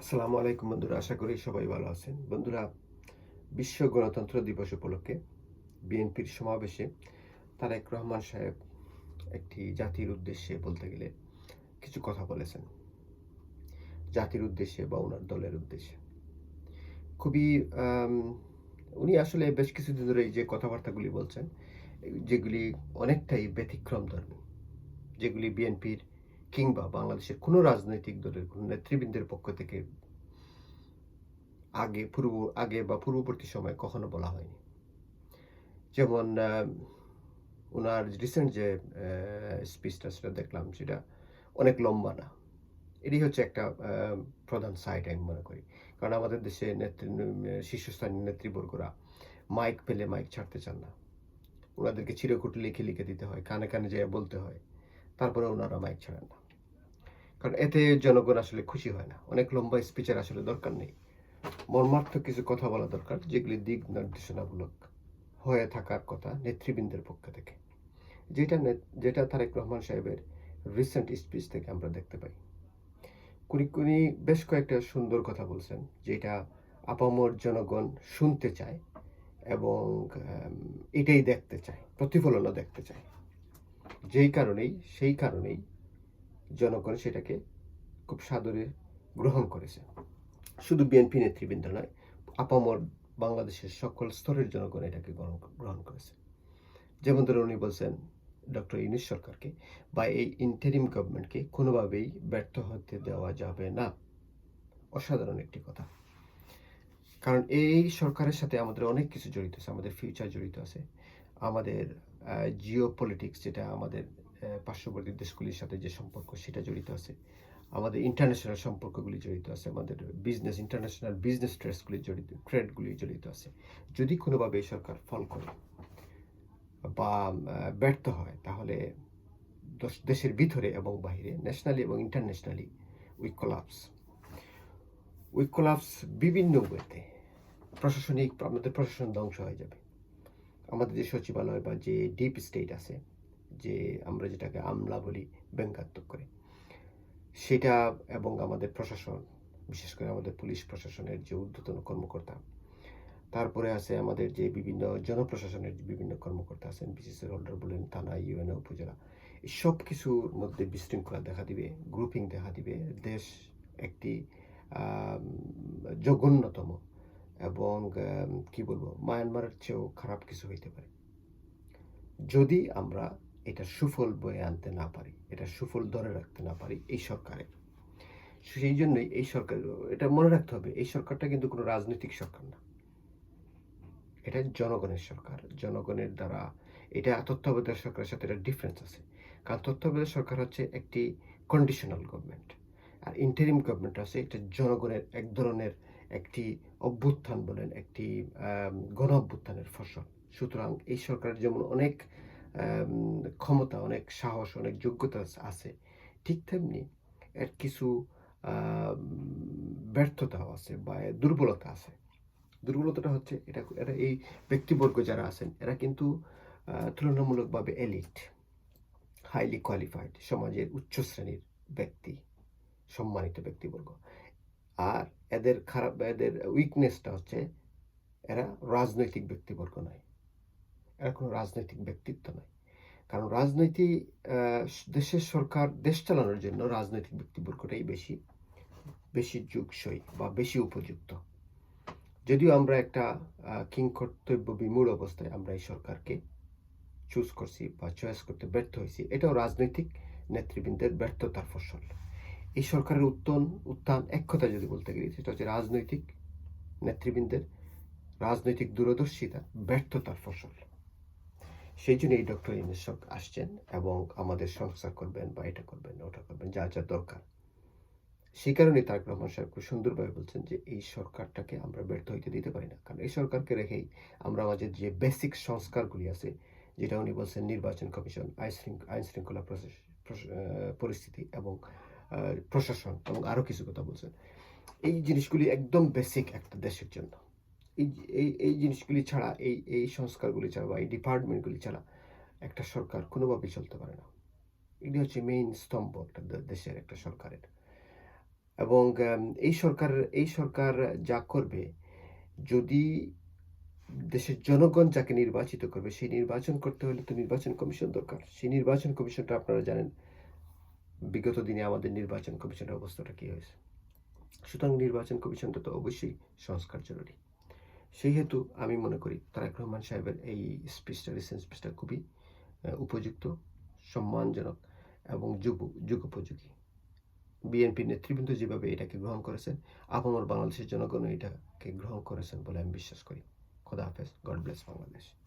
আসসালামু আলাইকুম বন্ধুরা, আশা করি সবাই ভালো আছেন। বন্ধুরা, বিশ্ব গণতন্ত্র দিবস উপলক্ষে বিএনপির সমাবেশে তারেক রহমান সাহেব একটি জাতির উদ্দেশ্যে বলতে গেলে কিছু কথা বলেছেন। জাতির উদ্দেশ্যে বা ওনার দলের উদ্দেশ্যে। খুবই উনি আসলে বেশ কিছুদিন ধরে যে কথাবার্তাগুলি বলছেন, যেগুলি অনেকটাই ব্যতিক্রম ধর্মী, যেগুলি বিএনপির কিংবা বাংলাদেশের কোনো রাজনৈতিক দলের, কোনো নেতৃবৃন্দের পক্ষ থেকে আগে পূর্ব, আগে বা পূর্ববর্তী সময়ে কখনো বলা হয়নি। যেমন ওনার রিসেন্ট যে স্পিচটা সেটা দেখলাম সেটা অনেক লম্বা না। এটি হচ্ছে একটা প্রধান সাইড আমি মনে করি। কারণ আমাদের দেশে নেতৃ শীর্ষস্থানীয় নেতৃবর্গরা মাইক পেলে মাইক ছাড়তে চান না। ওনাদেরকে চিরকুট লিখে লিখে দিতে হয়, কানে কানে যেয়ে বলতে হয়। তারপরে ওনারা মাইক ছাড়েন না। কারণ এতে জনগণ আসলে খুশি হয় না। অনেক লম্বা স্পিচের আসলে দরকার নেই। মর্মার্থক কিছু কথা বলা দরকার, যেগুলি দিক নির্দেশনামূলক হয়ে থাকার কথা নেতৃবৃন্দের পক্ষ থেকে। যেটা যেটা তারেক রহমান সাহেবের রিসেন্ট স্পিচ থেকে আমরা দেখতে পাই। কুনি বেশ কয়েকটা সুন্দর কথা বলছেন, যেটা আপামর জনগণ শুনতে চায় এবং এটাই দেখতে চায়, প্রতিফলনও দেখতে চায়। যেই কারণেই, সেই কারণেই জনগণ সেটাকে খুব সাদরে গ্রহণ করেছে। শুধু বিএনপি নেতৃবৃন্দ নয়, আপামর বাংলাদেশের সকল স্তরের জনগণ এটাকে গ্রহণ করেছে। যেমন ধরুন উনি বলছেন ডক্টর ইউনিস সরকারকে, বা এই ইন্টারিম গভর্নমেন্টকে কোনোভাবেই ব্যর্থ হতে দেওয়া যাবে না। অসাধারণ একটি কথা। কারণ এই সরকারের সাথে আমাদের অনেক কিছু জড়িত আছে, আমাদের ফিউচার জড়িত আছে। আমাদের জিও পলিটিক্স যেটা আমাদের পার্শ্ববর্তী দেশগুলির সাথে যে সম্পর্ক, সেটা জড়িত আছে। আমাদের ইন্টারন্যাশনাল সম্পর্কগুলি জড়িত আছে। আমাদের বিজনেস ইন্টারন্যাশনাল বিজনেস ট্রেডসগুলি জড়িত ট্রেডগুলি জড়িত আছে। যদি কোনোভাবে সরকার ফল করে বা ব্যর্থ হয়, তাহলে দেশের ভিতরে এবং বাইরে ন্যাশনালি এবং internationally we collapse we collapse বিভিন্ন ওয়েতে প্রশাসনিক, আমাদের প্রশাসন ধ্বংস হয়ে যাবে। আমাদের যে সচিবালয় বা যে ডিপ স্টেট আছে, যে আমরা যেটাকে আমলা বলি, ব্যঙ্গাত্মক করে, সেটা এবং আমাদের প্রশাসন, বিশেষ করে আমাদের পুলিশ প্রশাসনের যে ঊর্ধ্বতন কর্মকর্তা, তারপরে আছে আমাদের যে বিভিন্ন জনপ্রশাসনের বিভিন্ন কর্মকর্তা আছেন বিসিসের হোল্ডার বলেন থানা ইউএনএ উপজেলা, এই সব কিছুর মধ্যে বিশৃঙ্খলা দেখা দিবে গ্রুপিং দেখা দিবে, দেশ একটি জঘন্যতম এবং কি বলব, মায়ানমারের চেয়েও খারাপ কিছু হইতে পারে। যদি আমরা এটা সুফল বয়ে আনতে না পারি, এটা সুফল ধরে রাখতে না পারি এই সরকারের, সেই জন্যই এই সরকার, এটা মনে রাখতে হবে, এই সরকারটা কিন্তু কোনো রাজনৈতিক সরকার না। এটা জনগণের সরকার, জনগণের দ্বারা এটা তত্ত্বাবধায়ক সরকারের সাথে এটা ডিফারেন্স আছে। কারণ তত্ত্বাবধায়ক সরকার হচ্ছে একটি কন্ডিশনাল গভর্নমেন্ট আর ইন্টারিম গভর্নমেন্ট আছে এটা জনগণের এক ধরনের একটি অভ্যুত্থান বলেন, একটি গণ অভ্যুত্থানের ফসল। সুতরাং এই সরকারের যেমন অনেক ক্ষমতা, অনেক সাহস, অনেক যোগ্যতা আছে, ঠিক তেমনি এর কিছু ব্যর্থতাও আছে বা দুর্বলতা আছে। দুর্বলতাটা হচ্ছে এটা এরা এই ব্যক্তিবর্গ যারা আছেন, এরা কিন্তু তুলনামূলকভাবে এলিট, হাইলি কোয়ালিফাইড, সমাজের উচ্চ শ্রেণির ব্যক্তি, সম্মানিত ব্যক্তিবর্গ। আর এদের খারাপ, এদের উইকনেসটা হচ্ছে এরা রাজনৈতিক ব্যক্তিবর্গ নয়। এরা কোনো রাজনৈতিক ব্যক্তিত্ব নয়। কারণ রাজনীতি দেশের সরকার, দেশ চালানোর জন্য রাজনৈতিক ব্যক্তিবর্গটাই বেশি বেশি যুগসই বা বেশি উপযুক্ত। যদিও আমরা একটা কিং কর্তব্য বিমূঢ় অবস্থায় আমরা এই সরকারকে চুজ করছি বা চয়েস করতে ব্যর্থ হয়েছি, এটাও রাজনৈতিক নেতৃবৃন্দের ব্যর্থতার ফসল। এই সরকারের উত্তন উত্থান এক কথা যদি বলতে গেলে, সেটা হচ্ছে রাজনৈতিক নেতৃবৃন্দের রাজনৈতিক দূরদর্শিতা, ব্যর্থতার ফসল। সেই জন্য এই ডক্টর ইনিশক আসছেন এবং আমাদের সংস্কার করবেন বা এটা করবেন ওটা করবেন, যা যা দরকার। সেই কারণে তারেক রহমান সাহেব খুব সুন্দরভাবে বলছেন যে, এই সরকারটাকে আমরা ব্যর্থ হইতে দিতে পারি না। কারণ এই সরকারকে রেখেই আমরা আমাদের যে বেসিক সংস্কারগুলি আছে, যেটা উনি বলছেন নির্বাচন কমিশন আইন শৃঙ্খ- আইন শৃঙ্খলা পরিস্থিতি এবং প্রশাসন এবং আরও কিছু কথা বলছেন। এই জিনিসগুলি একদম বেসিক একটা দেশের জন্য। এই এই এই জিনিসগুলি ছাড়া, এই এই সংস্কারগুলি ছাড়া বা এই ডিপার্টমেন্টগুলি ছাড়া একটা সরকার কোনোভাবেই চলতে পারে না। এটি হচ্ছে মেইন স্তম্ভ একটা দেশের একটা সরকারের। এবং এই সরকার এই সরকার যা করবে, যদি দেশের জনগণ যাকে নির্বাচিত করবে, সেই নির্বাচন করতে হলে তো নির্বাচন কমিশন দরকার। সেই নির্বাচন কমিশনটা আপনারা জানেন বিগত দিনে আমাদের নির্বাচন কমিশনের অবস্থাটা কি হয়েছে। সুতরাং নির্বাচন কমিশনটা তো অবশ্যই সংস্কার জরুরি। সেই হেতু আমি মনে করি তারেক রহমান সাহেবের এই স্পিচটা রিসেন্ট স্পিচটা খুবই উপযুক্ত, সম্মানজনক এবং যুগ যুগোপযোগী। বিএনপির নেতৃবৃন্দ যেভাবে এটাকে গ্রহণ করেছেন, আপামর বাংলাদেশের জনগণ এটাকে গ্রহণ করেছেন বলে আমি বিশ্বাস করি। খোদা হাফেজ। God bless Bangladesh.